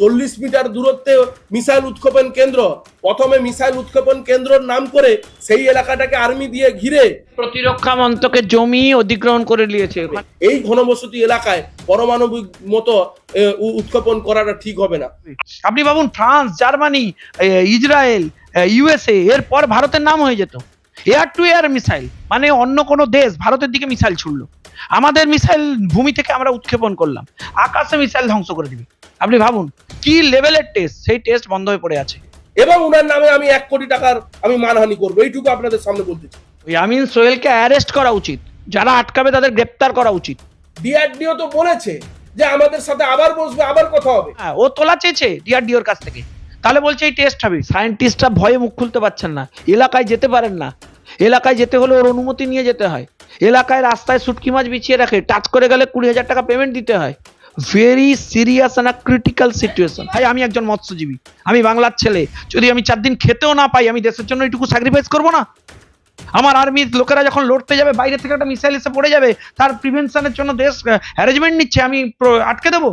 চল্লিশ মিটার দূরত্বে মিসাইল উৎক্ষেপণ কেন্দ্র। প্রথমে মিসাইল উৎক্ষেপণ কেন্দ্রর নাম করে সেই এলাকাটাকে আর্মি দিয়ে ঘিরে প্রতিরক্ষা মন্ত্রকের জমি অধিগ্রহণ করে নিয়েছে। এই ঘনবসতি এলাকায় পরমাণবিক মতো উৎক্ষেপণ করাটা ঠিক হবে না। আপনি ভাবুন ফ্রান্স জার্মানি ইসরায়েল ইউএসএ এরপর ভারতের নাম হয়ে যেত। এয়ার টু এয়ার মিসাইল মানে অন্য কোনো দেশ ভারতের দিকে মিসাইল ছুড়লো। আমাদের মিসাইল ভূমি থেকে আমরা উৎক্ষেপণ করলাম। আকাশে মিসাইল ধ্বংস করে দিবে। আপনি ভাবুন কি লেভেলের টেস্ট সেই টেস্ট বন্ধ হয়ে পড়ে আছে। এবং উনার নামে আমি এক কোটি টাকার আমি মানহানি করব। এইটুকু আপনাদের সামনে বলতে চাই। ওই আমিন সোহেলকে অ্যারেস্ট করা উচিত। যারা আটকাবে তাদের গ্রেপ্তার করা উচিত। ডিআরডিও তো বলেছে যে আমাদের সাথে আবার বসবে আবার কথা হবে। হ্যাঁ ও তোলা চেয়েছে ডিআরডিওর কাছ থেকে। তাহলে বলছে এই টেস্ট হবে। সায়েন্টিস্টরা ভয়ে মুখ খুলতে পারছেন না। এলাকায় যেতে পারেন না। এলাকায় যেতে হলে ওর অনুমতি নিয়ে যেতে হয়। এলাকায় রাস্তায় শুটকি মাছ বিছিয়ে রাখে, টাচ করে গেলে কুড়ি হাজার টাকা পেমেন্ট দিতে হয়। Very serious and critical situation ভাই, আমি একজন মৎস্যজীবী, আমি বাংলার ছেলে। যদি আমি চার দিন খেতেও না পাই, আমি দেশের জন্য এইটুকু স্যাক্রিফাইস করব না? আমার আর্মির লোকেরা যখন লড়তে যাবে, বাইরে থেকে একটা মিসাইল এসে পড়ে যাবে, তার প্রিভেনশনের জন্য দেশ অ্যারেঞ্জমেন্ট নিচ্ছে, আমি আটকে দেবো?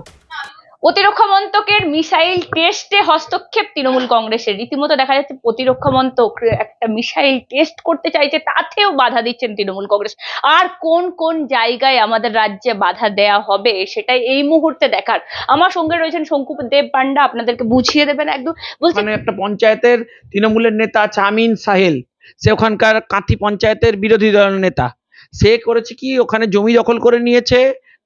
প্রতিরক্ষা মন্ত্রকের মিসাইল টেস্টে হস্তক্ষেপ তৃণমূল কংগ্রেসের। রীতিমতো দেখা যাচ্ছে প্রতিরক্ষা মন্ত্রক একটা মিসাইল টেস্ট করতে চাইছে, তাতেও বাধা দিচ্ছেন তৃণমূল কংগ্রেস। আর কোন কোন জায়গায় আমাদের রাজ্যে বাধা দেয়া হবে সেটাই এই মুহূর্তে দেখার। আমার সঙ্গে রয়েছেন শঙ্কু দেব পান্ডা আপনাদেরকে বুঝিয়ে দেবেন একদম। বলছি ওখানে একটা পঞ্চায়েতের তৃণমূলের নেতা চামিন সাহেল, সে ওখানকার কাঁথি পঞ্চায়েতের বিরোধী দলের নেতা। সে করেছে কি, ওখানে জমি দখল করে নিয়েছে,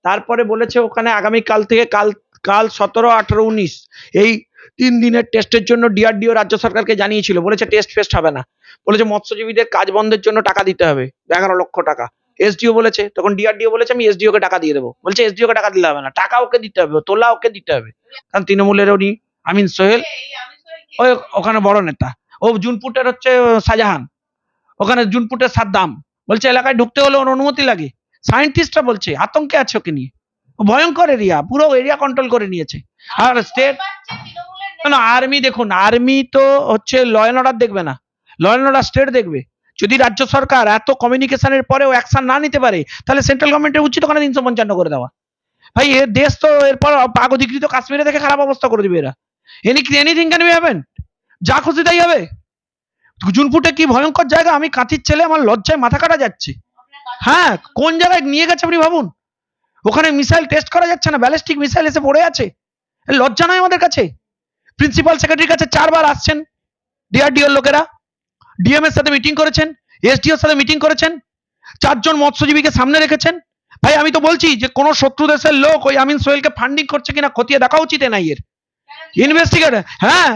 তারপরে বলেছে ওখানে আগামী কাল থেকে কাল কাল সতেরো, আঠারো, উনিশ। এই তিন দিনের টেস্টের জন্য ডিআরডিও রাজ্য সরকারকে জানিয়েছিল। বলেছে টেস্ট ফেস্ট হবে না। বলেছে মৎস্যজীবীদের কাজ বন্ধের জন্য টাকা দিতে হবে। এগারো লক্ষ টাকা। এসডিও বলেছে, তখন ডিআরডিও বলেছে, আমি এসডিও কে টাকা দিয়ে দেবো। বলছে এসডিও কে টাকা দিলে হবে না। টাকা ওকে দিতে হবে তোলা ওকে দিতে হবে। কারণ তৃণমূলের উনি আমিন সোহেল। ওই ওখানে বড় নেতা। ও জুনপুটের হচ্ছে শাহজাহান। ওখানে জুনপুটের সাদ্দাম। বলছে, এলাকায় ঢুকতে হলে ওর অনুমতি লাগে। সায়েন্টিস্টরা বলছে, আতঙ্কে আছে ওকে নিয়ে। ভয়ঙ্কর এরিয়া পুরো এরিয়া কন্ট্রোল করে নিয়েছে। আর স্টেট না আর্মি দেখুন আর্মি তো হচ্ছে ল অ্যান্ড অর্ডার দেখবে না। ল অ্যান্ড অর্ডার স্টেট দেখবে। যদি রাজ্য সরকার এত কমিউনিকেশনের পরেও অ্যাকশন না নিতে পারে তাহলে সেন্ট্রাল গভর্নমেন্টের উচিত ওখানে তিনশো পঞ্চান্ন করে দেওয়া। ভাই এ দেশ তো এরপর পাক অধিকৃত কাশ্মীরে দেখে খারাপ অবস্থা করে দিবে এরা। Any anything can be happen যা খুশি তাই হবে। জুনপুটে কি ভয়ঙ্কর জায়গা? আমি কাঁথির ছেলে আমার লজ্জায় মাথা কাটা যাচ্ছে। হ্যাঁ কোন জায়গায় নিয়ে গেছে আপনি ভাবুন? ওখানে মিসাইল টেস্ট করা যাচ্ছে না ব্যালিস্টিক মিসাইল এসে পড়ে আছে। লজ্জা নয় আমাদের কাছে? প্রিন্সিপাল সেক্রেটারির কাছে চারবার আসছেন ডিআরডিওর লোকেরা। ডিএম এর সাথে মিটিং করেছেন এসডিওর সাথে মিটিং করেছেন, চারজন মৎস্যজীবীকে সামনে রেখেছেন। ভাই, আমি তো বলছি যে, কোন শত্রু দেশের লোক ওই আমিন সোহেলকে ফান্ডিং করছে কিনা খতিয়ে দেখা উচিত নাই এর। ইনভেস্টিগেট হ্যাঁ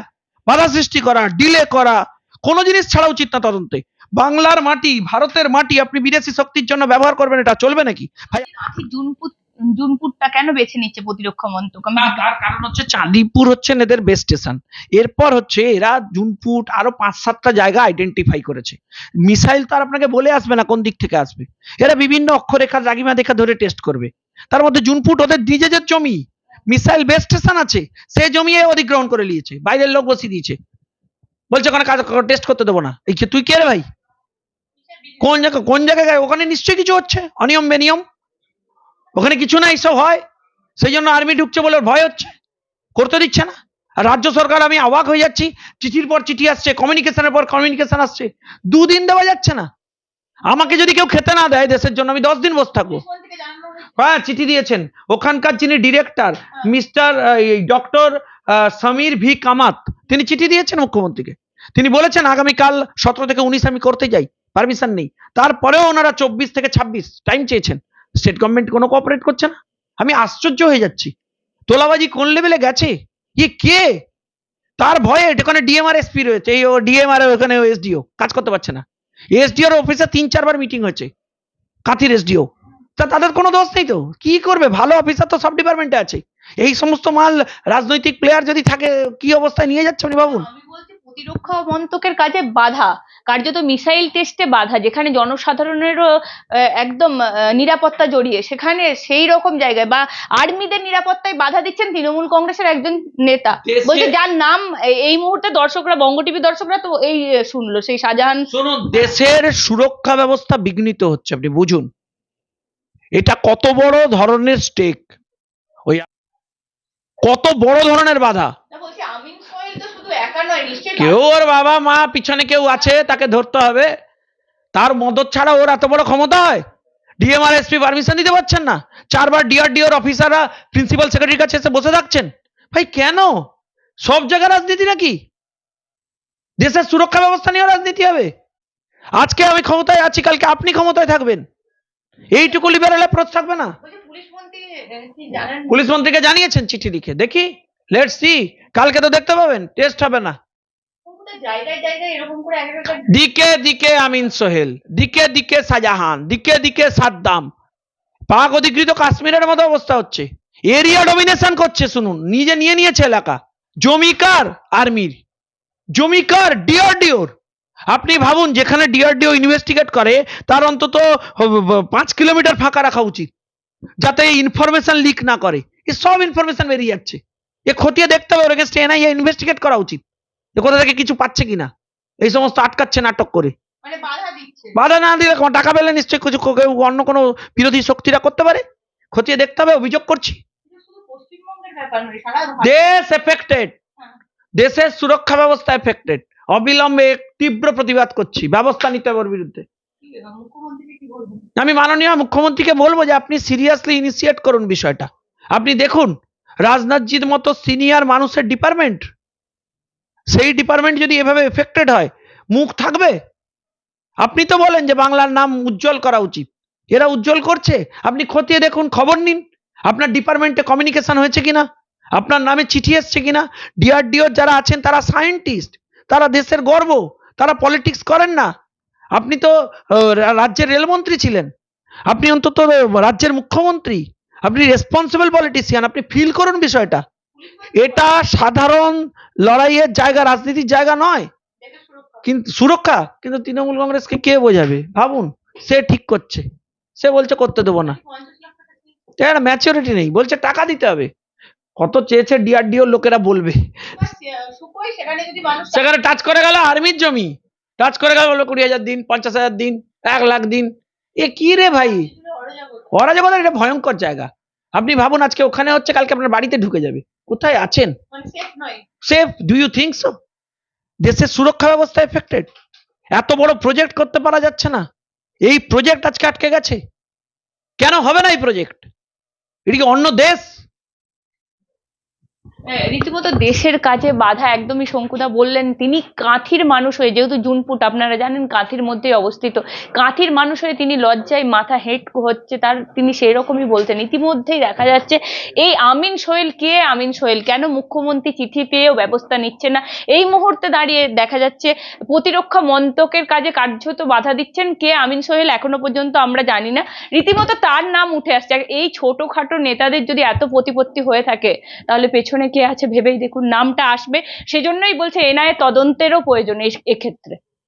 বাধা সৃষ্টি করা ডিলে করা, কোনো জিনিস ছাড়া উচিত না তদন্তে। বাংলার মাটি, ভারতের মাটি, আপনি বিদেশি শক্তির জন্য ব্যবহার করবেন, এটা চলবে নাকি? ভাই কাঁথি জুনপুটটা কেন বেছে নিচ্ছে প্রতিরক্ষা মন্ত্রক? না, তার কারণ হচ্ছে চাঁদিপুর হচ্ছে এদের বেস্ট স্টেশন এরপর হচ্ছে এরা জুনপুট আরও পাঁচ সাতটা জায়গা আইডেন্টিফাই করেছে। মিসাইল তো আর আপনাকে বলে আসবে না কোন দিক থেকে আসবে। এরা বিভিন্ন অক্ষরেখা জাগিমা দেখা ধরে টেস্ট করবে। তার মধ্যে জুনপুট ওদের নিজেদের জমি। মিসাইল বেস্ট স্টেশন আছে। সে জমি এ অধিগ্রহণ করে নিয়েছে। বাইরের লোক বসিয়ে দিয়েছে। বলছে ওখানে কাজ টেস্ট করতে দেবো না। এই তুই কে রে ভাই? কোন জায়গা কোন জায়গায়? ওখানে নিশ্চয়ই কিছু হচ্ছে। অনিয়ম বেনিয়ম। ওখানে কিছু না এইসব হয়। সেই জন্য আর্মি ঢুকছে বলে ভয় হচ্ছে। করতে দিচ্ছে না। রাজ্য সরকার, আমি অবাক হয়ে যাচ্ছি। চিঠির পর চিঠি আসছে কমিউনিকেশনের পর কমিউনিকেশন আসছে। দুদিন দেওয়া যাচ্ছে না। আমাকে যদি কেউ খেতে না দেয় দেশের জন্য, আমি দশ দিন বসে থাকব। হ্যাঁ চিঠি দিয়েছেন। ওখানকার যিনি director mister doctor Samir V Kamat, তিনি চিঠি দিয়েছেন মুখ্যমন্ত্রীকে। তিনি বলেছেন, আগামীকাল সতেরো থেকে উনিশ আমি করতে যাই। পারমিশন নেই। তারপরেও ওনারা চব্বিশ থেকে ছাব্বিশ টাইম চেয়েছেন। স্টেট গভর্নমেন্ট কোনো কোঅপারেট করছে না? আমি আশ্চর্য হয়ে যাচ্ছি। তোলাবাজি কোন লেভেলে গেছে? ইয়ে কে? তার ভয়ে ওখানে ডিএমআর এসপি রয়েছে। এই ও ডিএমআর ওখানে এসডিও কাজ করতে পারছে না। এসডিওর অফিসে তিন চারবার মিটিং হয়েছে। কাঁথির এসডিও তা তাদের কোনো দোষ নেই তো? কি করবে? ভালো অফিসার তো সব ডিপার্টমেন্টে আছে। এই সমস্ত মাল রাজনৈতিক প্লেয়ার যদি থাকে, কি অবস্থায় নিয়ে যাচ্ছে আপনি ভাবুন প্রতিরক্ষা মন্ত্রকের কাজে বাধা। কার্যত মিসাইল টেস্টে বাধা যেখানে জনসাধারণেরও একদম নিরাপত্তা জড়িয়ে। সেখানে সেই রকম জায়গায় বা আর্মিদের নিরাপত্তায় বাধা দিচ্ছেন তৃণমূল কংগ্রেসের একজন নেতা। বলছে যার নাম এই- এই মুহূর্তে দর্শকরা বঙ্গ টিভি দর্শকরা তো এই শুনলো। সেই শাহজাহান শুনুন দেশের সুরক্ষা ব্যবস্থা বিঘ্নিত হচ্ছে আপনি বুঝুন। এটা কত বড় ধরনের স্টেক ওই কত বড় ধরনের বাধা বলছি আমিন সোহেল তো শুধু একা নয় নিশ্চয়ই কেউ ওর বাবা মা পিছনে কেউ আছে তাকে ধরতে হবে। তার মদত ছাড়া ওর এত বড় ক্ষমতা হয়? ডিএমআর এসপি পারমিশন দিতে পারছেন না? চারবার ডিআরডিওর অফিসাররা প্রিন্সিপাল সেক্রেটারির কাছে এসে বসে থাকছেন? ভাই কেন? সব জায়গায় রাজনীতি নাকি? দেশের সুরক্ষা ব্যবস্থা নিয়েও রাজনীতি হবে। আজকে আমি ক্ষমতায় আছি কালকে আপনি ক্ষমতায় থাকবেন। এইটুকু লিবারেল অ্যাপ্রোচ থাকবে না। পুলিশ মন্ত্রীকে জানিয়েছেন চিঠি লিখে। দেখি লেটস সি কালকে তো দেখতে পাবেন টেস্ট হবে না। দিকে দিকে আমিন সোহেল দিকে দিকে শাহজাহান দিকে দিকে সাদ্দাম পাক অধিকৃত কাশ্মীরের মতো অবস্থা হচ্ছে। এরিয়া ডমিনেশন করছে, শুনুন, নিজে নিয়ে নিয়েছে এলাকা। জমিকার আর্মির। জমিকার ডিআরডিওর। আপনি ভাবুন, যেখানে ডিআরডিও ইনভেস্টিগেট করে, তার অন্তত পাঁচ কিলোমিটার ফাঁকা রাখা উচিত। যাতে ইনফরমেশন লিক না করে। এ সব ইনফরমেশন বেরিয়ে যাচ্ছে। এ খতিয়ে দেখতে হবে, ওর এগেনস্ট এনআইএ ইনভেস্টিগেট করা উচিত। কোথা থেকে কিছু পাচ্ছে কিনা? এই সমস্ত আটকাচ্ছে নাটক করে। মানে বাধা না দিলে টাকা পেলে নিশ্চয়ই কিছু কেউ অন্য কোনো বিরোধী শক্তিরা করতে পারে? খতিয়ে দেখতে হবে অভিযোগ করছি। দেশ এফেক্টেড দেশের সুরক্ষা ব্যবস্থা এফেক্টেড অবিলম্বে তীব্র প্রতিবাদ করছি ব্যবস্থা নিতে হবে বিরুদ্ধে। আমি মাননীয় মুখ্যমন্ত্রীকে বলব যে আপনি সিরিয়াসলি ইনিশিয়েট করুন বিষয়টা। আপনি দেখুন রাজনাথজির মতো সিনিয়র মানুষের ডিপার্টমেন্ট সেই ডিপার্টমেন্ট যদি এভাবে এফেক্টেড হয়, মুখ থাকবে? আপনি তো বলেন যে বাংলার নাম উজ্জ্বল করা উচিত। এরা উজ্জ্বল করছে? আপনি খতিয়ে দেখুন, খবর নিন। আপনার ডিপার্টমেন্টে কমিউনিকেশন হয়েছে কিনা? আপনার নামে চিঠি এসছে কিনা? ডিআরডিও যারা আছেন, তারা সায়েন্টিস্ট তারা দেশের গর্ব, তারা পলিটিক্স করেন না। আপনি তো রাজ্যের রেলমন্ত্রী ছিলেন। আপনি অন্তত রাজ্যের মুখ্যমন্ত্রী। আপনি রেসপন্সিবল পলিটিশিয়ান আপনি ফিল করুন বিষয়টা। এটা সাধারণ লড়াইয়ের জায়গা, রাজনীতির জায়গা নয়। কিন্তু সুরক্ষা, কিন্তু তৃণমূল কংগ্রেসকে কে বোঝাবে? ভাবুন, সে ঠিক করছে। সে বলছে, করতে দেবো না। একটা ম্যাচিউরিটি নেই। বলছে, টাকা দিতে হবে। কত চেয়েছে ডিআরডিও লোকেরা বলবে। সেখানে টাচ করে গেল আর্মির জমি। টাচ করে গেল বলল কুড়ি হাজার দিন, পঞ্চাশ হাজার দিন, এক লাখ দিন। এ কি রে ভাই? অরাজকতা এটা ভয়ঙ্কর জায়গা। আপনি ভাবুন, আজকে ওখানে হচ্ছে, কালকে আপনার বাড়িতে ঢুকে যাবে। কোথায় আছেন? Safe do you think so দেশের সুরক্ষা ব্যবস্থা এফেক্টেড এত বড় প্রজেক্ট করতে পারা যাচ্ছে না। এই প্রজেক্ট আজকে আটকে গেছে। কেন হবে না এই প্রজেক্ট এটি কি অন্য দেশ? রীতিমতো দেশের কাজে বাধা, একদমই শঙ্কুদা বললেন, তিনি কাঁথির মানুষ হয়ে, যেহেতু জুনপুট, আপনারা জানেন কাঁথির মধ্যেই অবস্থিত, কাঁথির মানুষ হয়ে তিনি লজ্জায় মাথা হেট হচ্ছে, তার তিনি সেই রকমই বলছেন। ইতিমধ্যেই দেখা যাচ্ছে, এই আমিন সোহেল কে, আমিন সোহেল, কেন মুখ্যমন্ত্রী চিঠি পেয়েও ব্যবস্থা নিচ্ছে না? এই মুহূর্তে দাঁড়িয়ে দেখা যাচ্ছে, প্রতিরক্ষা মন্ত্রকের কাজে কার্যত বাধা দিচ্ছেন কে, আমিন সোহেল, এখনও পর্যন্ত আমরা জানি না। রীতিমতো তার নাম উঠে আসছে এই ছোটখাটো নেতাদের যদি এত প্রতিপত্তি হয়ে থাকে, তাহলে পেছনে কে আছে ভেবেই দেখুন নামটা আসবে। সেজন্যই বলছে এনআইএ তদন্তেরও প্রয়োজন এক্ষেত্রে।